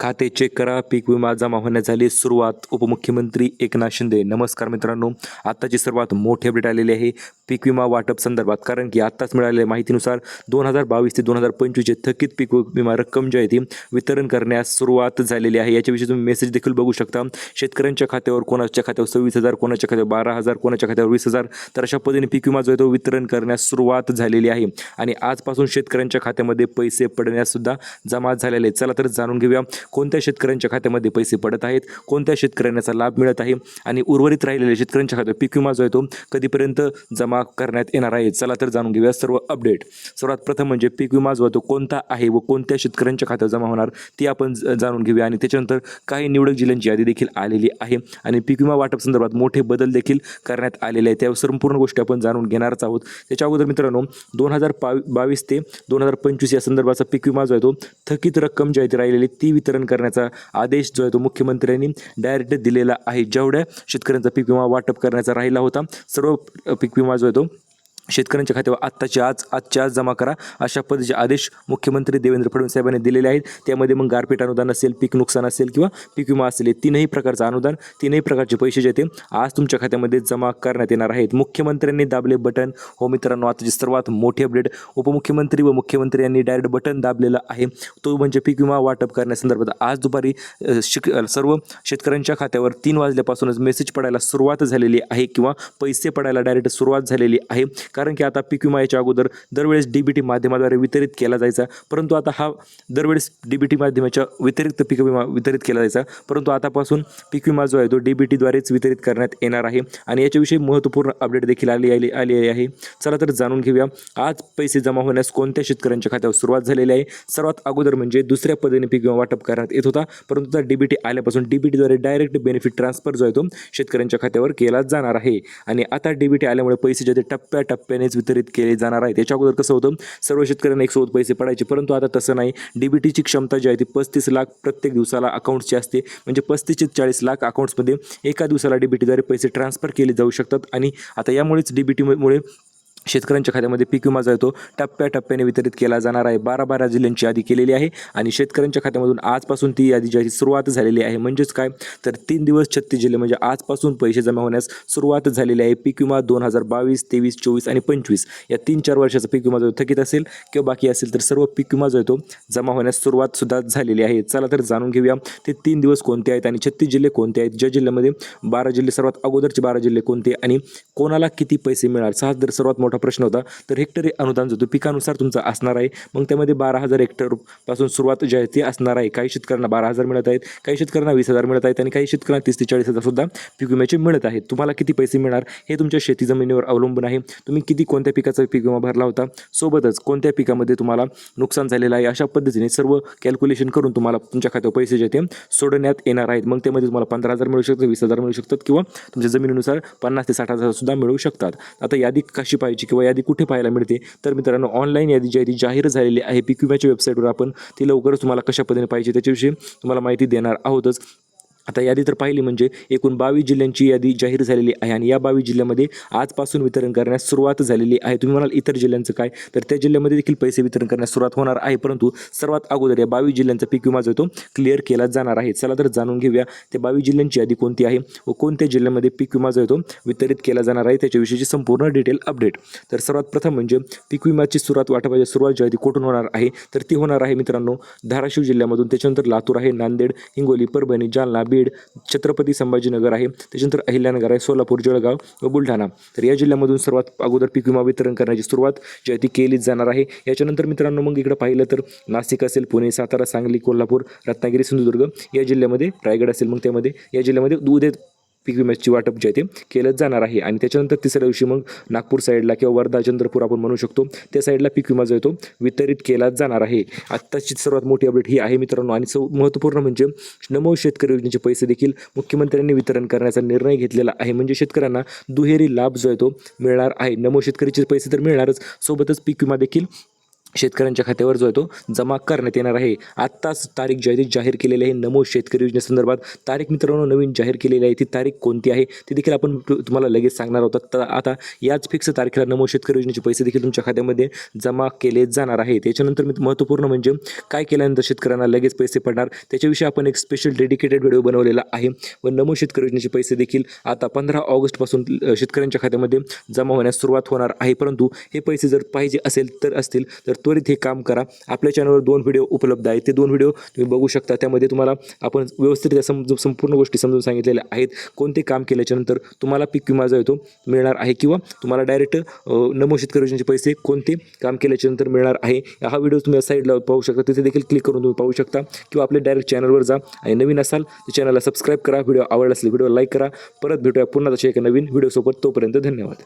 खाते चेक करा. पीक विमा जमा होण्यास झाली सुरुवात. उपमुख्यमंत्री एकनाथ शिंदे. नमस्कार मित्रांनो. आत्ताची सर्वात मोठी अपडेट आलेली आहे. पीक विमा वाटप संदर्भात कारण की आत्ताच मिळालेल्या माहितीनुसार दोन हजार बावीस ते दोन हजार पंचवीसचे थकीत पीक विमा रक्कम जी आहे ती वितरण करण्यास सुरुवात झालेली आहे. याच्याविषयी तुम्ही मेसेज देखील बघू शकता. शेतकऱ्यांच्या खात्यावर कोणाच्या खात्यावर सव्वीस हजार कोणाच्या खात्यावर बारा हजार कोणाच्या खात्यावर वीस हजार तर अशा पद्धतीने पीक विमा जो आहे तो वितरण करण्यास सुरुवात झालेली आहे. आणि आजपासून शेतकऱ्यांच्या खात्यामध्ये पैसे पडण्यास सुद्धा जमा झालेले चला तर जाणून घेऊया. कोणत्या शेतकऱ्यांच्या खात्यामध्ये पैसे पडत आहेत कोणत्या शेतकऱ्यांचा लाभ मिळत आहे आणि उर्वरित राहिलेल्या शेतकऱ्यांच्या खात्यात पीक विमा जो आहे तो कधीपर्यंत जमा करण्यात येणार आहे? चला तर जाणून घेऊया सर्व अपडेट सर्वात प्रथम म्हणजे पीक विमा जो आहे तो कोणता आहे व कोणत्या शेतकऱ्यांच्या खात्यात जमा होणार ती आपण ज- जाणून घेऊया. आणि त्याच्यानंतर काही निवडक जिल्ह्यांची यादी देखील आलेली आहे आणि पीक विमा वाटप संदर्भात मोठे बदल देखील करण्यात आलेले आहेत. त्या संपूर्ण गोष्टी आपण जाणून घेणारच आहोत. त्याच्या अगोदर मित्रांनो दोन हजार बावीस ते दोन हजार पंचवीस या संदर्भाचा पीक विमा जो आहे तो थकीत रक्कम जी आहे ती राहिलेली ती वितरण करण्याचा आदेश जो आहे तो मुख्यमंत्र्यांनी डायरेक्ट दिलेला आहे. जेवढ्या शेतकऱ्यांचा पीक विमा वाटप करण्याचा राहिला होता सर्व पीक विमा जो आहे तो शेतकऱ्यांच्या खात्यावर आत्ताची आज आजच्या आज जमा करा. अशा पद्धतीचे आदेश मुख्यमंत्री देवेंद्र फडणवीस साहेबांनी दिलेले आहेत. त्यामध्ये मग गारपीट अनुदान असेल पीक नुकसान असेल किंवा पीक विमा असेल हे तीनही प्रकारचं अनुदान तीनही प्रकारचे पैसे जे ते आज तुमच्या खात्यामध्ये जमा करण्यात येणार आहेत. मुख्यमंत्र्यांनी दाबले बटन. हो मित्रांनो आताची सर्वात मोठी अपडेट उपमुख्यमंत्री व मुख्यमंत्री यांनी डायरेक्ट बटन दाबलेलं आहे. तो म्हणजे पीक विमा वाटप करण्यासंदर्भात आज दुपारी शिक सर्व शेतकऱ्यांच्या खात्यावर तीन वाजल्यापासूनच मेसेज पडायला सुरुवात झालेली आहे किंवा पैसे पडायला डायरेक्ट सुरुवात झालेली आहे. कारण की आता पीक विमा याच्या अगोदर दरवेळेस डी बी टी माध्यमाद्वारे वितरित केला जायचा. परंतु आता हा दरवेळेस डी बी टी माध्यमाच्या व्यतिरिक्त पीक विमा वितरित केला जायचा. परंतु आतापासून पीक विमा जो आहे तो डी बी टीद्वारेच वितरित करण्यात येणार आहे. आणि याच्याविषयी महत्त्वपूर्ण अपडेट देखील आली आली आली आहे. चला तर जाणून घेऊया. आज पैसे जमा होण्यास कोणत्या शेतकऱ्यांच्या खात्यावर सुरुवात झालेली आहे? सर्वात अगोदर म्हणजे दुसऱ्या पद्धतीने पीक विमा वाटप करण्यात येत होता. परंतु आता डी बी टी आल्यापासून डी बी टीद्वारे डायरेक्ट बेनिफिट ट्रान्सफर जो आहे तो शेतकऱ्यांच्या खात्यावर केला जाणार आहे. आणि आता डी बी टी आल्यामुळे पैसे जे ते टप्प्याटप्प्यानेच वितरित केले जाणार आहे. याच्या अगोदर कसं होतं सर्व शेतकऱ्यांना एकसोबत पैसे पडायचे परंतु आता तसं नाही. डीबीटीची क्षमता जी आहे ती पस्तीस लाख प्रत्येक दिवसाला अकाउंट्सची असते. म्हणजे पस्तीस ते चाळीस लाख अकाउंट्समध्ये एका दिवसाला डीबीटीद्वारे पैसे ट्रान्सफर केले जाऊ शकतात. आणि आता यामुळेच डीबीटीमुळे शेतकऱ्यांच्या खात्यामध्ये पीक विमा जो तो टप्प्याटप्प्याने वितरित केला जाणार आहे. बारा बारा जिल्ह्यांची यादी केलेली आहे आणि शेतकऱ्यांच्या खात्यामधून आजपासून ती यादी जी आहे सुरुवात झालेली आहे. म्हणजेच काय? तर तीन दिवस छत्तीस जिल्हे म्हणजे आजपासून पैसे जमा होण्यास सुरुवात झालेली आहे. पीक विमा दोन हजार बावीस तेवीस चोवीस आणि पंचवीस या तीन चार वर्षाचा पीक विमा जो थकीत असेल किंवा बाकी असेल तर सर्व पीक विमा जो तो जमा होण्यास सुरुवात सुद्धा झालेली आहे. चला तर जाणून घेऊया ते तीन दिवस कोणते आहेत आणि छत्तीस जिल्हे कोणते आहेत? ज्या जिल्ह्यामध्ये बारा जिल्हे सर्वात अगोदरचे बारा जिल्हे कोणते आणि कोणाला किती पैसे मिळणार? सहा जर सर्वात मोठा प्रश्न होता. तर हेक्टरी अनुदान जो तो पिकानुसार तुमचा असणार आहे मग त्यामध्ये बारा हजार हेक्टरपासून सुरुवात जी आहे ती असणार आहे. काही शेतकऱ्यांना बारा हजार मिळत आहेत काही शेतकऱ्यांना वीस हजार मिळत आहेत आणि काही शेतकऱ्यांना तीस ते चाळीस हजार सुद्धा पीक विम्याचे मिळत आहेत. तुम्हाला किती पैसे मिळणार हे तुमच्या शेती जमिनीवर अवलंबून आहे. तुम्ही किती कोणत्या पिकाचा पीक विमा भरला होता? सोबतच कोणत्या पिकामध्ये तुम्हाला नुकसान झालेलं आहे? अशा पद्धतीने सर्व कॅल्क्युलेशन करून तुम्हाला तुमच्या खात्यावर पैसे जे ते सोडण्यात येणार आहेत. मग त्यामध्ये तुम्हाला पंधरा हजार मिळू शकतात वीस हजार मिळू शकतात किंवा तुमच्या जमिनीनुसार पन्नास ते साठ हजार सुद्धा मिळू शकतात. आता यादी कशी पाहिजे किंवा यादी कुठे पाहायला मिळते? तर मित्रांनो ऑनलाईन यादी जी आहे ती जाहीर झालेली आहे. पीक विम्याच्या वेबसाईटवर आपण ती लवकरच तुम्हाला कशा पद्धतीने पाहिजे त्याच्याविषयी तुम्हाला माहिती देणार आहोतच. आता यादी तर पाहिली म्हणजे एकूण बावीस जिल्ह्यांची यादी जाहीर झालेली आहे आणि या बावीस जिल्ह्यामध्ये आजपासून वितरण करण्यास सुरुवात झालेली आहे. तुम्ही म्हणाल इतर जिल्ह्यांचं काय? तर त्या जिल्ह्यामध्ये देखील पैसे वितरण करण्यास सुरुवात होणार आहे. परंतु सर्वात अगोदर या बावीस जिल्ह्यांचा पीक विमा जो तो क्लिअर केला जाणार आहे. चला तर जाणून घेऊया त्या बावीस जिल्ह्यांची यादी कोणती आहे व कोणत्या जिल्ह्यामध्ये पीक विमा जो तो वितरित केला जाणार आहे त्याच्याविषयीची संपूर्ण डिटेल अपडेट तर सर्वात प्रथम म्हणजे पीक विम्याची सुरुवात वाटपाची सुरुवात जी आहे ती कुठून होणार आहे? तर ती होणार आहे मित्रांनो धाराशिव जिल्ह्यामधून. त्याच्यानंतर लातूर आहे नांदेड हिंगोली परभणी जालना बीड छत्रपती संभाजीनगर आहे. त्याच्यानंतर अहिल्यानगर आहे सोलापूर जळगाव व बुलढाणा. तर या जिल्ह्यामधून सर्वात अगोदर पीक विमा वितरण करण्याची सुरुवात जी आहे ती केलीच जाणार आहे. याच्यानंतर मित्रांनो मग इकडं पाहिलं तर नाशिक असेल पुणे सातारा सांगली कोल्हापूर रत्नागिरी सिंधुदुर्ग या जिल्ह्यामध्ये रायगड असेल मग त्यामध्ये या जिल्ह्यामध्ये उद्या पीक विम्याची वाटप जे आहे ते केलंच जाणार आहे. आणि त्याच्यानंतर तिसऱ्या दिवशी मग नागपूर साईडला किंवा वर्धा चंद्रपूर आपण म्हणू शकतो त्या साईडला पीक विमा जो आहे तो वितरित केला जाणार आहे. आत्ताची सर्वात मोठी अपडेट ही आहे मित्रांनो. आणि सौ महत्त्वपूर्ण म्हणजे नमो शेतकरी योजनेचे पैसे देखील मुख्यमंत्र्यांनी वितरण करण्याचा निर्णय घेतलेला आहे. म्हणजे शेतकऱ्यांना दुहेरी लाभ जो आहे तो मिळणार आहे. नमो शेतकरीचे पैसे तर मिळणारच. सोबतच पीक विमा देखील शेतकऱ्यांच्या खात्यावर जो आहे तो जमा करण्यात येणार आहे. आत्ताच तारीख जाहीर जाहीर केलेली आहे. नमो शेतकरी योजनेसंदर्भात तारीख मित्रांनो नवीन जाहीर केलेली आहे. ती तारीख कोणती आहे? ती देखील आपण तुम्हाला लगेच सांगणार आहोत. तर आता याच फिक्स तारखेला नमो शेतकरी योजनेचे पैसे देखील तुमच्या खात्यामध्ये जमा केले जाणार आहे. त्याच्यानंतर मी महत्त्वपूर्ण म्हणजे काय केल्यानंतर शेतकऱ्यांना लगेच पैसे पडणार? त्याच्याविषयी आपण एक स्पेशल डेडिकेटेड व्हिडिओ बनवलेला आहे. व नमो शेतकरी योजनेचे पैसे देखील आता पंधरा ऑगस्टपासून शेतकऱ्यांच्या खात्यामध्ये जमा होण्यास सुरुवात होणार आहे. परंतु हे पैसे जर पाहिजे असेल तर असतील. तर त्वरित हे काम करा. आपल्या चॅनलवर दोन व्हिडिओ उपलब्ध आहेत. ते दोन व्हिडिओ तुम्ही बघू शकता. त्यामध्ये तुम्हाला आपण व्यवस्थित समजून संपूर्ण गोष्टी समजून सांगितलेल्या आहेत कोणते काम केल्याच्यानंतर तुम्हाला पीक विमा जो आहे तो मिळणार आहे किंवा तुम्हाला डायरेक्ट नमो शेतकरी योजनेचे पैसे कोणते काम केल्याच्यानंतर मिळणार आहे हा व्हिडिओ तुम्ही साईडला पाहू शकता. तिथे देखील क्लिक करून तुम्ही पाहू शकता. किंवा आपल्या डायरेक्ट चॅनलवर जा आणि नवीन असाल तर चॅनलला सबस्क्राईब करा. व्हिडिओ आवडला असेल व्हिडिओ लाईक करा. परत भेटूया पुन्हा तशा एका नवीन व्हिडिओसोबत तोपर्यंत धन्यवाद.